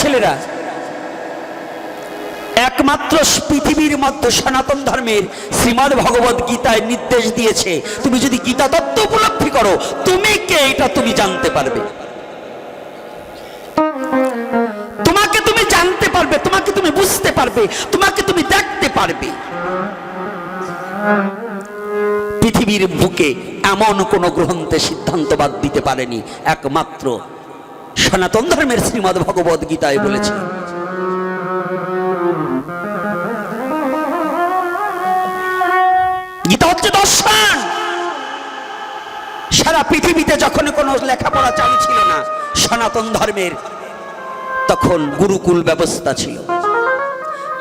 ছেলেরা। একমাত্র পৃথিবীর মধ্যে সনাতন ধর্মের শ্রীমদ ভগবত গীতায় নির্দেশ দিয়েছে, তুমি যদি গীতা তত্ত্ব উপলব্ধি করো, তুমি কে এটা তুমি জানতে পারবে। তোমাকে তুমি জানতে পারবে, তোমাকে তুমি বুঝতে পারবে, তোমাকে তুমি দেখতে পারবে। পৃথিবীর বুকে এমন কোন গ্রন্থে সিদ্ধান্তবাদ দিতে পারেনি, একমাত্র সনাতন ধর্মের শ্রীমদ ভগবত গীতায় বলেছে। গীতা হচ্ছে দর্শন। সারা পৃথিবীতে যখন কোনো লেখাপড়া চালু ছিল না, সনাতন ধর্মের, তখন গুরুকুল ব্যবস্থা ছিল।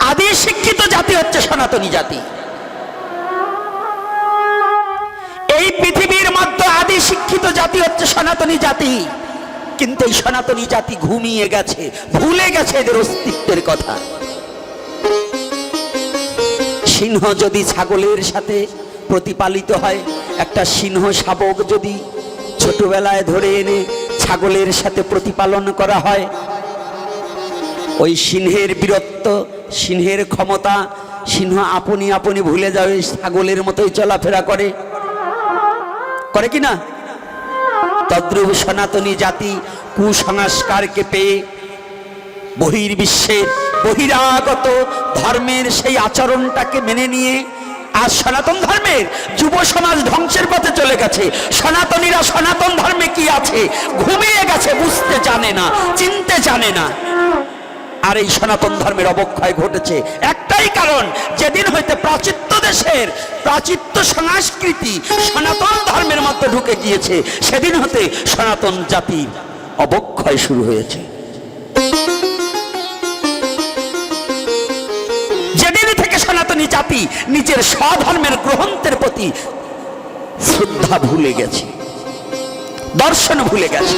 আদি শিক্ষিত জাতি হচ্ছে সনাতনী জাতি। এই পৃথিবীর মধ্যে আদি শিক্ষিত জাতি হচ্ছে সনাতনী জাতি। কিন্তু এই সনাতনী জাতি ঘুমিয়ে গেছে, ভুলে গেছে এদের অস্তিত্বের কথা। সিংহ যদি ছাগলের সাথে প্রতিপালিত হয়, একটা সিংহ শাবক যদি ছোটবেলায় ধরে এনে ছাগলের সাথে প্রতিপালন করা হয়, ওই সিংহের বীরত্ব, সিংহের ক্ষমতা, সিংহ আপনি আপনি ভুলে যাবে ছাগলের মতোই চলাফেরা করে। করে কি না? তদ্রুপ সনাতনী জাতি কুসংস্কারকে পেয়ে বহির্বিশ্বের বহিরাগত ধর্মের সেই আচরণটাকে মেনে নিয়ে আজ সনাতন ধর্মের যুব সমাজ ধ্বংসের পথে চলে গেছে। সনাতনীরা সনাতন ধর্মে কি আছে? ঘুমিয়ে গেছে, বুঝতে জানে না, চিনতে জানে না। আর এই সনাতন ধর্মের অবক্ষয় ঘটেছে। একটাই কারণ যেদিন হইতে প্রাচিত্য দেশের, প্রাচিত্য সংস্কৃতি সনাতন ধর্মের মধ্যে ঢুকে গিয়েছে, সেদিন হতে সনাতন জাতির অবক্ষয় শুরু হয়েছে। যেদিন থেকে সনাতনী জাতি নিজের স্বধর্মের গ্রহণের প্রতি শ্রদ্ধা ভুলে গেছে, দর্শন ভুলে গেছে,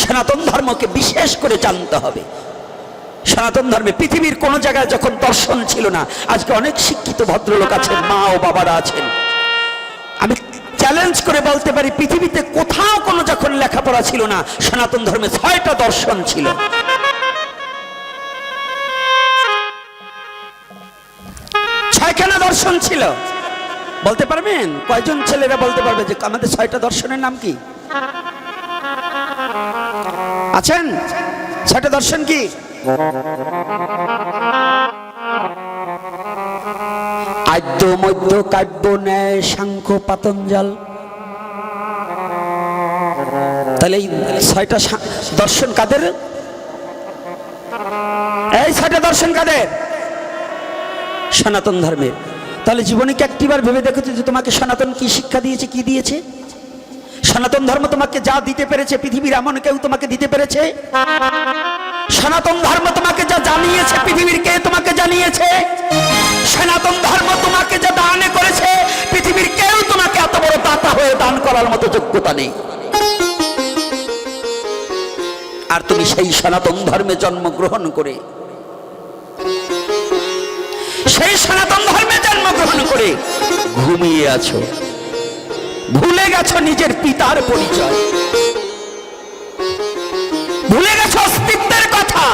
সনাতন ধর্মকে বিশেষ করে জানতে হবে। সনাতন ধর্মে পৃথিবীর কোন জায়গায় যখন দর্শন ছিল না, আজকে অনেক শিক্ষিত ভদ্রলোক আছেন, মা ও বাবারা আছেন। আমি চ্যালেঞ্জ করে বলতে পারি, পৃথিবীতে কোথাও কোনো যখন লেখাপড়া ছিল না, সনাতন ধর্মে ছয়টা দর্শন ছিল। ছয়খানা দর্শন ছিল। বলতে পারবেন? কয়জন ছেলেরা বলতে পারবে যে আমাদের ছয়টা দর্শনের নাম কি? আছেন? ছয়টা দর্শন কি? আদ্য মধ্য কাব্য ন্যায় সাংখ্য পাতঞ্জল। তাহলে এই ছয়টা দর্শন কাদের? এই ছয়টা দর্শন কাদের? সনাতন ধর্মের। তাহলে জীবনে কি একটিবার ভেবে দেখেছ যে তোমাকে সনাতন কি শিক্ষা দিয়েছে, কি দিয়েছে? সনাতন ধর্ম তোমাকে যা দিতে পেরেছে, পৃথিবীর এমন কেউ তোমাকে দিতে পেরেছে? সনাতন ধর্ম তোমাকে যা জানিয়েছে পৃথিবীর কে তোমাকে জানিয়েছে? সনাতন ধর্ম তোমাকে যা দানে করেছে পৃথিবীর কেউ তোমাকে এত বড় দাতা হয়ে দান করার মতো যোগ্যতা নেই। আর তুমি সেই সনাতন ধর্মে জন্মগ্রহণ করে সেই সনাতন ধর্মে জন্মগ্রহণ করে ঘুমিয়ে আছো। ভুলে গেছো নিজের পিতার পরিচয়। ভুলে গেছো অস্তিত্বের কথা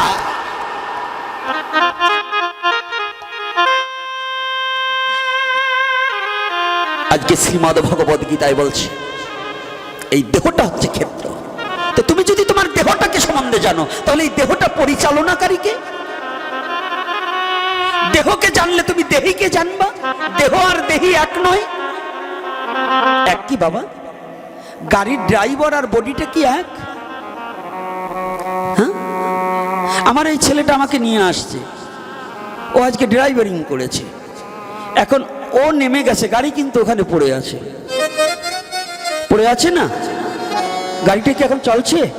আজকে শ্রীমদ ভগবত গীতায় বলছে, এই দেহটা হচ্ছে ক্ষেত্র। তো তুমি যদি তোমার দেহটাকে সম্বন্ধে জানো, তাহলে এই দেহটা পরিচালনাকারীকে? দেহকে জানলে তুমি দেহিকে জানবা, দেহ আর দেহি এক নয়। এক কি বাবা? গাড়ির ড্রাইভার আর বডিটা কি এক? আমার এই ছেলেটা আমাকে নিয়ে আসছে। ও আজকে ড্রাইভারিং করেছে। এখন ও নেমে গেছে, গাড়ি কিন্তু ওখানে পড়ে আছে। পড়ে আছে না? গাড়িটা কি এখন চলছে?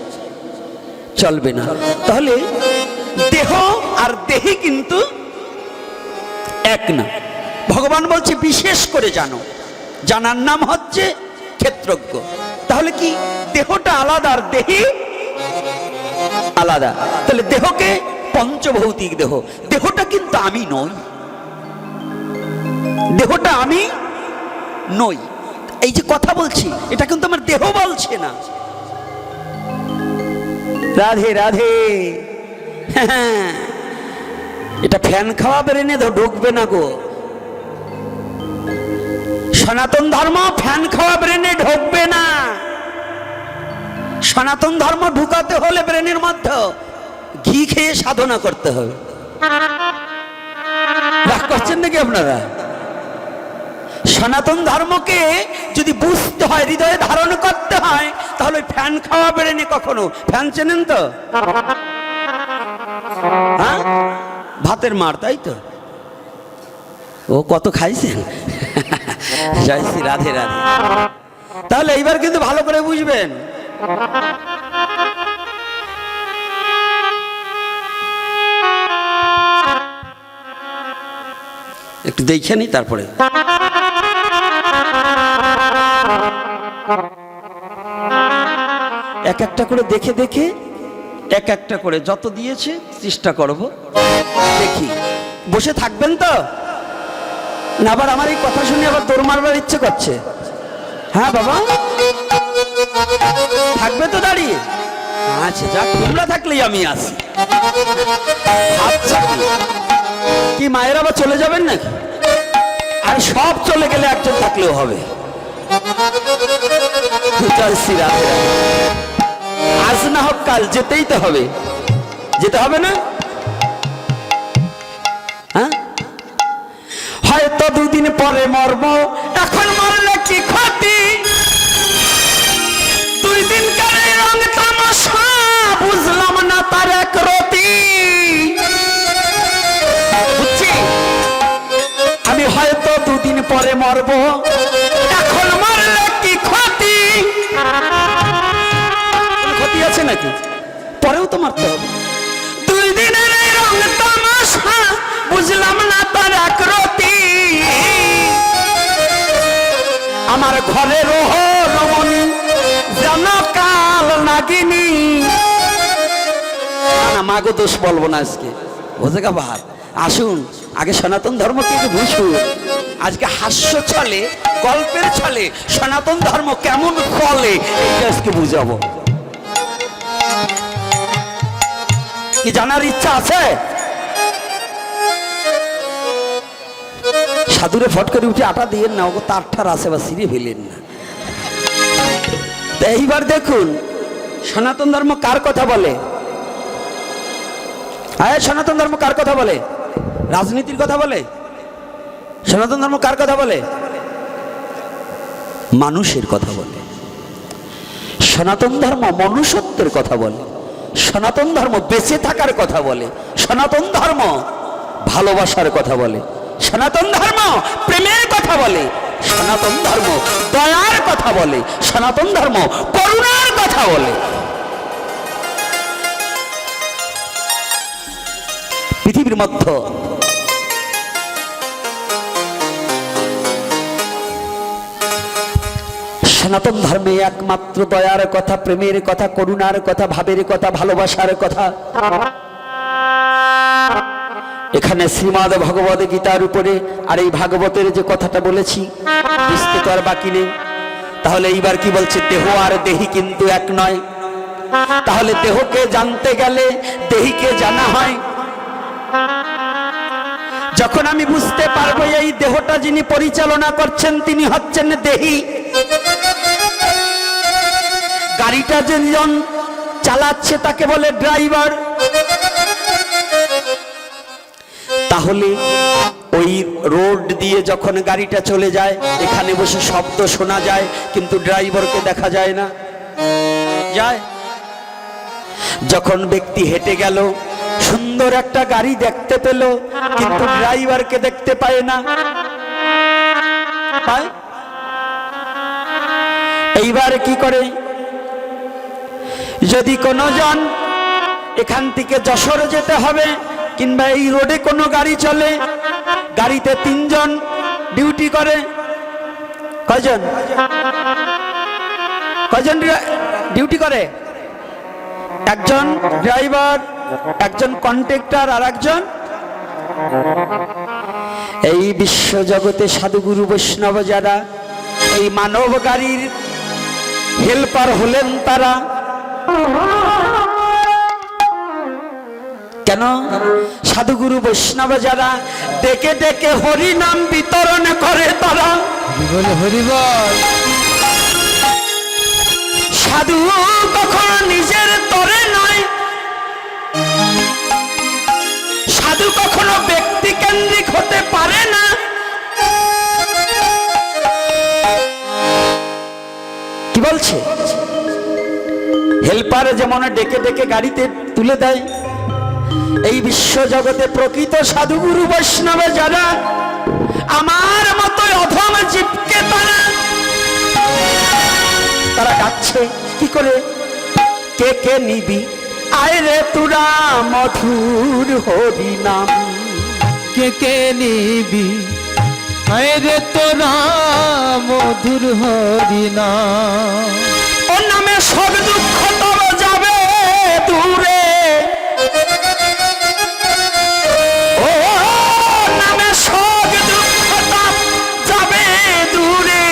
চলবে না। তাহলে দেহ আর দেহি কিন্তু এক না। ভগবান বলছে, বিশেষ করে জানো। জানার নাম হচ্ছে ক্ষেত্রজ্ঞ। তাহলে কি দেহটা আলাদা আর দেহি আলাদা। তাহলে দেহকে পঞ্চভৌতিক দেহ। দেহটা কিন্তু আমি নই। দেহটা আমি নই। এই যে কথা বলছি, এটা কিন্তু আমার দেহ বলছে না। রাধে রাধে। এটা ফ্যান খাওয়া ব্রেনে তো ঢুকবে না গো। সনাতন ধর্ম ফ্যান খাওয়া ব্রেনে ঢুকবে না। সনাতন ধর্ম ঢুকাতে হলে ব্রেনের মধ্যে ঘি খেয়ে সাধনা করতে হবে। রাগ করছেন নাকি আপনারা? সনাতন ধর্মকে যদি বুঝতে হয়, হৃদয়ে ধারণ করতে হয়, তাহলে ফ্যান খাওয়া বেড়েনি কখনো। ফ্যান চেনেন তো? হ্যাঁ? ভাতের মার, তাই তো? ও কত খাইছেন? জয় শ্রী রাধে রাধে। তাহলে এইবার কিন্তু ভালো করে বুঝবেন। একটু দেখে নি তারপরে। এক একটা করে দেখে দেখে, এক একটা করে যত দিয়েছে চেষ্টা করব দেখি। বসে থাকবেন তো? না আবার আমার এই কথা শুনে আবার দৌড় মারবার ইচ্ছে করছে। হ্যাঁ বাবা? থাকবে তো দাঁড়িয়ে? আচ্ছা যাক, তোমরা থাকলেই আমি আসি। আচ্ছা কি? মায়ের আবার চলে যাবেন নাকি? আর, সব চলে গেলে একজন থাকলেও হবে। আজ না হোক, কাল যেতেই তো হবে। যেতে হবে না? হ্যাঁ? হয়তো দুদিন পরে মরব, এখন মরলে পরে মরব। এখন মরলে কি ক্ষতি? ক্ষতি আছে নাকি? পরেও তো মারতে হবে। দুই দিনের এই রং তামাশা বুঝলাম না তার এক রতি আমার ঘরে রোহ রমণী যেন কাল নাগিনী। না, মাগো দোষ বলব না আজকে। বোঝে গা বাহার আসুন আগে সনাতন ধর্মকে একটু বুঝুন আজকে হাস্য চলে গল্পের চলে সনাতন ধর্ম কেমন চলে এটা আজকে বুঝাবো। কি জানার ইচ্ছা আছে? সাধুরে ফট করে উঠে আটা দিয়ে না ওকে তার ঠার সিঁড়ে ফেলেন না। এইবার দেখুন, সনাতন ধর্ম কার কথা বলে? আয় সনাতন ধর্ম কার কথা বলে? রাজনীতির কথা বলে? সনাতন ধর্ম কার কথা বলে? মানুষের কথা বলে। সনাতন ধর্ম মনুষ্যত্বের কথা বলে। সনাতন ধর্ম বেঁচে থাকার কথা বলে। সনাতন ধর্ম ভালোবাসার কথা বলে। সনাতন ধর্ম প্রেমের কথা বলে। সনাতন ধর্ম দয়ার কথা বলে। সনাতন ধর্ম করুণার কথা বলে। পৃথিবীর মধ্যে সনাতন ধর্মে একমাত্র দয়ার কথা, প্রেমের কথা, করুণার কথা, ভাবের কথা, ভালোবাসার কথা। এখানে শ্রীমদ ভগবত গীতার উপরে আর এই ভাগবতের যে কথাটা বলেছি, বুঝতে তো আর বাকি নেই। তাহলে এইবার কি বলছে, দেহ আর দেহি কিন্তু এক নয়। তাহলে দেহকে জানতে গেলে দেহিকে জানা হয়। যখন আমি বুঝতে পারব এই দেহটা যিনি পরিচালনা করছেন, তিনি হচ্ছেন দেহি। গাড়িটা যেজন চালাচ্ছে তাকে বলে ড্রাইভার। তাহলে ওই রোড দিয়ে যখন গাড়িটা চলে যায়, এখানে বসে শব্দ শোনা যায়, কিন্তু ড্রাইভারকে দেখা যায় না। যায়। যখন ব্যক্তি হেঁটে গেল, সুন্দর একটা গাড়ি দেখতে পেল, কিন্তু ড্রাইভারকে দেখতে পায় না। পায়? এইবার কি করে? যদি কোনো জন এখান থেকে যশোর যেতে হবে কিংবা এই রোডে কোনো গাড়ি চলে, গাড়িতে তিনজন ডিউটি করে কজন কজন ডিউটি করে? একজন ড্রাইভার, একজন কন্ট্রাক্টর আর একজন? এই বিশ্ব জগতে সাধুগুরু বৈষ্ণব যারা, এই মানব গাড়ির হেল্পার হলেন তারা কেন? সাধুগুরু বৈষ্ণব যারা ডেকে ডেকে হরি নাম বিতরণ করে তারা। সাধু কখনো নিজের তরে নয়। সাধু কখনো ব্যক্তি কেন্দ্রিক হতে পারে না। কি বলছে? হেল্পারে যেমন ডেকে ডেকে গাড়িতে তুলে দেয়। এই বিশ্ব জগতে প্রকৃত সাধুগুরু বৈষ্ণবে যারা, আমার মতো অধম জীবকে তারা। তারা ডাকছে কি করে? কে কে নিবি? আয় রে তুরা মধুর হরি নাম কে কে নিবি? আয় রে তোরা মধুর ওর নামে সব দুঃখ তব যাবে দূরে। ও, নামে সব দুঃখ যাবে দূরে।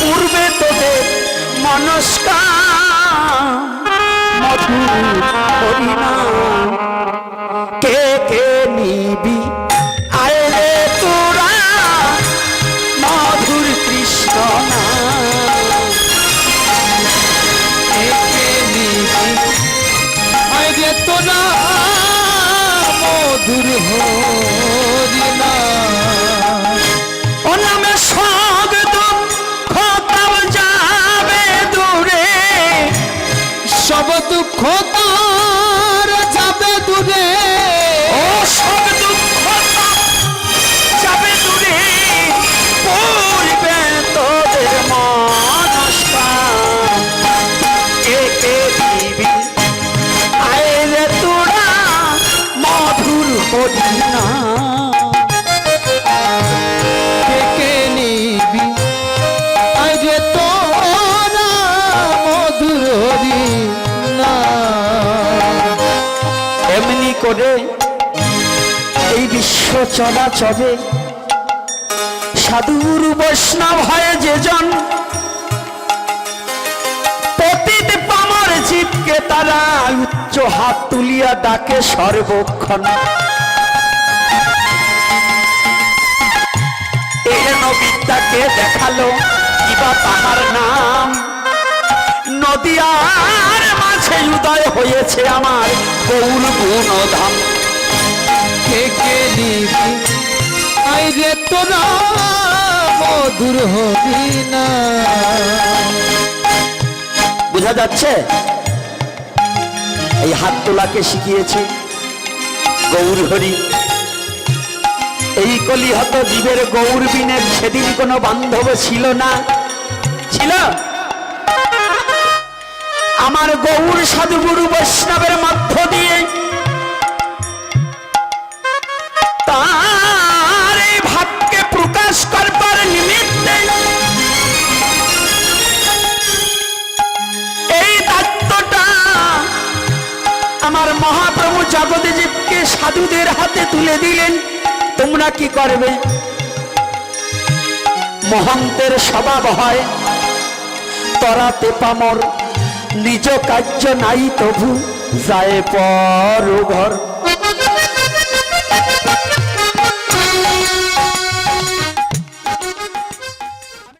পূর্বে তোদের মনস্কার, মধুর হরিনাম। কে কে নিবি সব দুঃখ তার যাবে দূরে। বিশ্ব চলাচলে সাধুর বৈষ্ণব হয় যেজন পতিত পামর জীবকে তারা উচ্চ হাত তুলিয়া ডাকে সর্বক্ষণ। বিদ্যাকে দেখাল, কিবা তাহার নাম। নদিয়ার মাঝে উদয় হয়েছে আমার গৌর গুণধাম। কে কে নিবি রে তোরা মধুর হরিনা বোঝা যাচ্ছে? এই হাত তোলাকে শিখিয়েছে গৌর হরি। এই কলিহত জীবের গৌর বিনের সেদিন কোনো বান্ধব ছিল না। ছিল? আমার গৌর সাধুগুরু বৈষ্ণবের মধ্য দিয়ে জগদীবকে সাধুদের হাতে তুলে দিলেন, তোমরা কি করবে? মহন্তের স্বভাব হয়, তরা পামর নিজ কার্য নাই তবু, যায় পর ঘর।